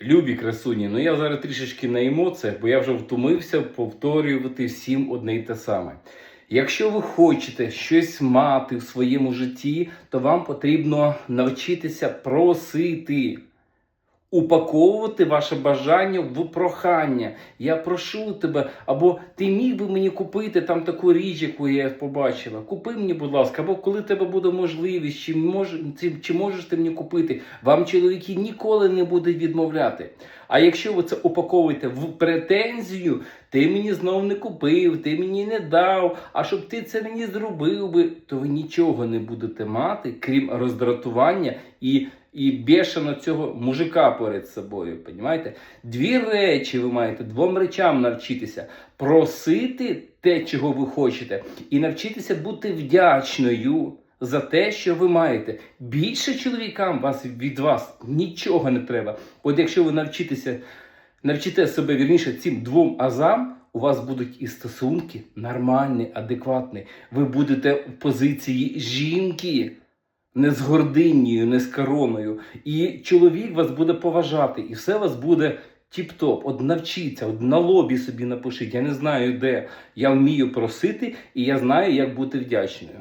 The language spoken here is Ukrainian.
Любі красуні, ну я зараз трішечки на емоціях, бо я вже втомився повторювати всім одне й те саме. Якщо ви хочете щось мати в своєму житті, то вам потрібно навчитися просити, упаковувати ваше бажання в прохання. Я прошу тебе, або ти міг би мені купити там таку річ, яку я побачила. Купи мені, будь ласка, або коли тебе буде можливість, чи, мож, чи, можеш ти мені купити. Вам чоловіки ніколи не будуть відмовляти. А якщо ви це упаковуєте в претензію, ти мені знов не купив, ти мені не дав, а щоб ти це мені зробив би, то ви нічого не будете мати, крім роздратування і, і бешено цього мужика перед собою. Понімаєте? Дві речі ви маєте, двом речам навчитися: просити те, чого ви хочете, і навчитися бути вдячною. За те, що ви маєте. Більше чоловікам вас від вас нічого не треба. От якщо ви навчитеся, навчите себе вірніше цим двом азам, у вас будуть і стосунки нормальні, адекватні. Ви будете в позиції жінки, не з гординню, не з короною. І чоловік вас буде поважати, і все вас буде тіп-топ. От навчіться, от на лобі собі напишіть. Я не знаю де. Я вмію просити, і я знаю, як бути вдячною.